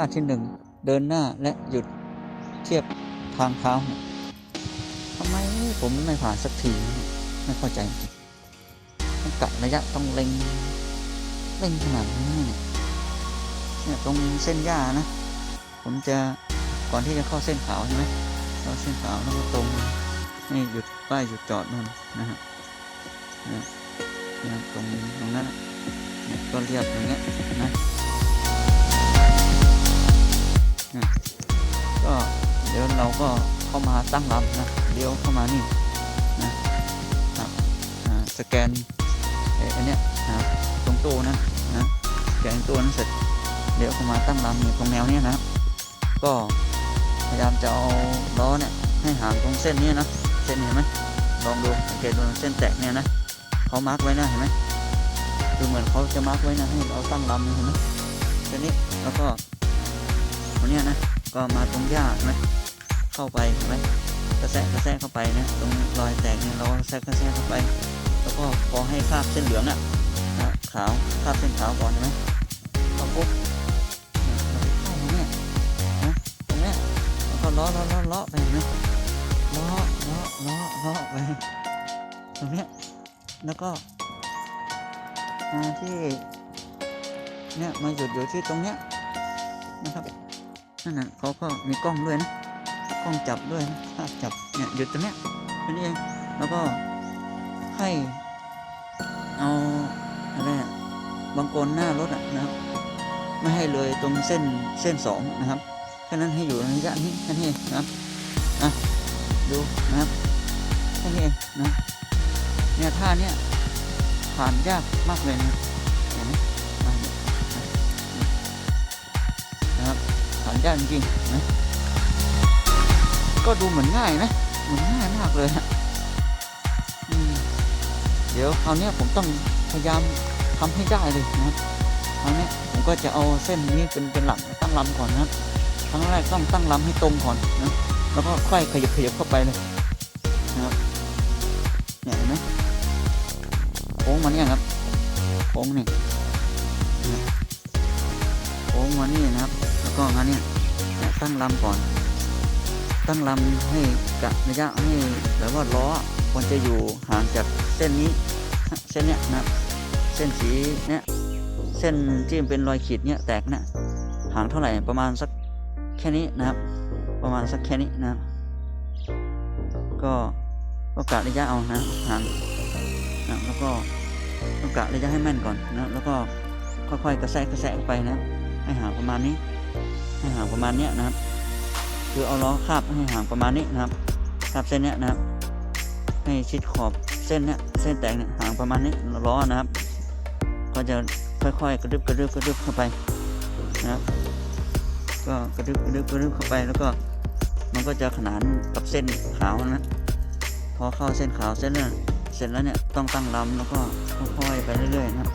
ท่าที่หนึ่งเดินหน้าและหยุดเทียบทางเท้าทำไมผมไม่ผ่านสักทีไม่เข้าใจต้องกะระยะต้องเล็งเล็งขนาดนี้เนี่ยตรงเส้นหญ้านะ ผมจะก่อนที่จะเข้าเส้นขาวใช่ไหมเข้าเส้นขาวแล้วก็ตรงนี่หยุดป้ายหยุดจอดนู่นนะฮะเนี่ยตรงตรงนั้นก็เรียบอย่างเงี้ยนะ ก็เดี๋ยวเราก็เข้ามาตั้งลำนะเลี้ยวเข้ามานี่นะครับสแกนไอ้อันเนี้ยนะตรงตู้นั้นะสแกนตู้นั้นเสร็จเดี๋ยวเข้ามาตั้งลำอยู่ตรงแนวเนี้ยนะก็พยายามจะเอาล้อเนี่ยให้ห่างตรงเส้นนี้นะเส้นเห็นไหมลองดูสังเกตดูเส้นแตกเนี่ยนะเขามาร์กไว้นะเห็นไหมดูเหมือนเขาจะมาร์กไว้นะให้เราตั้งลำนี่เห็นไหมเส้นนี้แล้วก็ เนี้ยนะ ก็มาตรงหญ้านไหมเข้าไปไหมกระแทกกระแทกเข้าไปนะ ตรงรอยแตกเนี่ยเรากระแทกกระแทกเข้าไป แล้วก็พอให้คาบเส้นเหลืองอะนะขาวคาบเส้นขาวก่อนเห็นไหมพอปุ๊บเข้าตรงนี้นะตรงนี้แล้วก็ล้อล้อล้อล้อไปนไหมล้อล้อล้อล้อไปตรงเนี้ยแล้วก็มาที่เนี่ยมาหยุดอยู่ที่ตรงเนี้ยนะครับ นั่นน่ะเขาก็มีกล้องด้วยนะกล้องจับด้วยนะภาพจับเนี่ยหยุดตรงเนี้ยแค่นี้เองแล้วก็ให้เอาอะไรอะบางกลหน้ารถอะนะครับไม่ให้เลยตรงเส้นเส้นสองนะครับแค่นั้นให้อยู่ในระยะนี้แค่นี้นะครับอะดูนะครับแค่นี้เองนะเนี่ยท่าเนี้ยผ่านยากมากเลยนะ ผ่านยากจริงๆนะก็ดูเหมือนง่ายนะเหมือนง่ายมากเลยฮะเดี๋ยวคราวนี้ผมต้องพยายามทำให้ได้เลยนะครับคราวนี้ผมก็จะเอาเส้นนี้เป็นเป็นหลักตั้งลำก่อนนะครั้งแรกต้องตั้งลำให้ตรงก่อนนะแล้วก็ค่อยขยับขยับเข้าไปเลยนะครับเนี่ยเห็นไหมโค้งมาเนี่ยครับโค้งนี่โค้งมานี่นะครับ แล้วก็งั้นเนี่ยเนี่ยตั้งลำก่อน ตั้งลำให้กะระยะให้แบบว่าล้อควรจะอยู่ห่างจากเส้นนี้เส้นเนี้ยนะเส้นสีเนี้ยเส้นที่เป็นรอยขีดเนี่ยแตกเนะห่างเท่าไหร่ประมาณสักแค่นี้นะครับ ประมาณสักแค่นี้นะครับก็ก็กะระยะเอานะห่างนะแล้วก็ต้องกะระยะให้แม่นก่อนนะแล้วก็ค่อยๆกระแทกกระแทกไปนะให้ห่างประมาณนี้ ให้ห่างประมาณนี้นะครับ คือเอาล้อคาบให้ห่างประมาณนี้นะครับคาบเส้นเนี้ยนะครับ ให้ชิดขอบเส้นเนี้ยเส้นแตกเนี่ยห่างประมาณนี้ล้อนะครับ ก็จะค่อยๆ กระดึบกระดึบกระดึบเข้าไปนะครับ ก็กระดึบกระดึบกระดึบเข้าไปแล้วก็มันก็จะขนานกับเส้นขาวนะพอเข้าเส้นขาวเส้นนั้นเสร็จแล้วเนี่ยต้องตั้งลำแล้วก็ค่อยๆไปเรื่อยๆนะครับ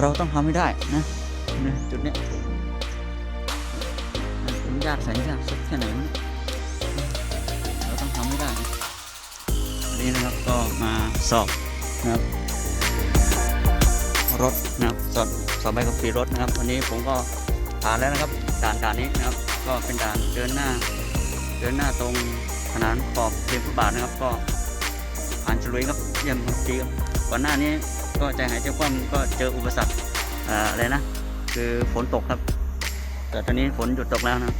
เราต้องทำให้ได้นะนะจุดเนี้ยผมยากแสนยากสักแค่ไหนวะเนี่ยเราต้องทำให้ได้นะวันนี้นะครับก็มาสอบนะครับรถนะครับสอบสอบใบขับขี่รถนะครับวันนี้ผมก็ผ่านแล้วนะครับด่านด่านนี้นะครับ ก็เป็นด่านเดินหน้า เดินหน้าตรงขนานขอบเทียมฟุตบาทนะครับ ก็ผ่านฉลุยครับเยี่ยมครับดีครับก่อนหน้านี้ ก็ใจหายใจคว่ำก็เจออุปสรรคอะไรนะ คือฝนตกครับ แต่ตอนนี้ฝนหยุดตกแล้วนะ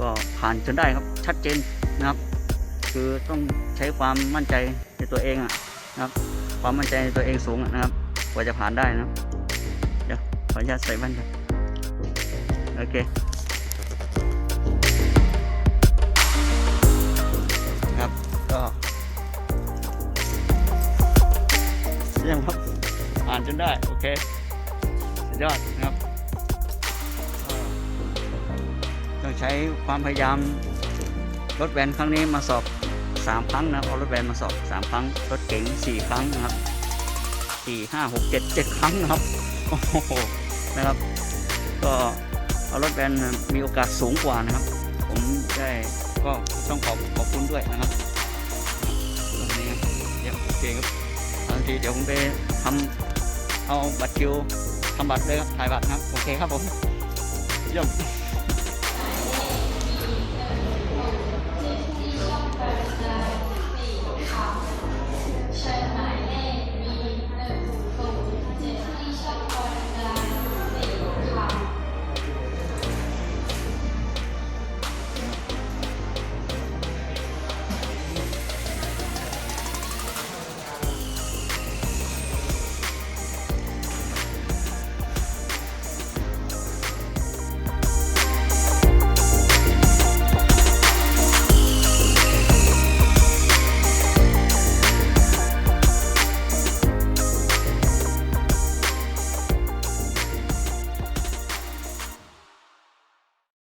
ก็ผ่านจนได้ครับชัดเจนนะครับ คือต้องใช้ความมั่นใจในตัวเองอะนะครับ ความมั่นใจในตัวเองสูงนะครับกว่าจะผ่านได้นะเดี๋ยวขออนุญาตใส่แว่นก่อนโอเคานจนได้ โอเคสุดยอดนะครับ ต้องใช้ความพยายามรถแวนครั้งนี้มาสอบ 3 ครั้งนะเอารถแวนมาสอบ 3 ครั้ง รถเก๋ง4 ครั้งนะครับ 4 5 6 7 7 ครั้งนะครับโอ้โหนะครับ ก็เอารถแวนมีโอกาสสูงกว่านะครับ ผมได้ก็ต้องขอบขอบคุณด้วยนะครับครับบางทีเดี๋ยวผมไปทำ เอาบัตรคิวทำบัตรเลยครับถ่ายบัตรครับ โอเคครับผมเยี่ยม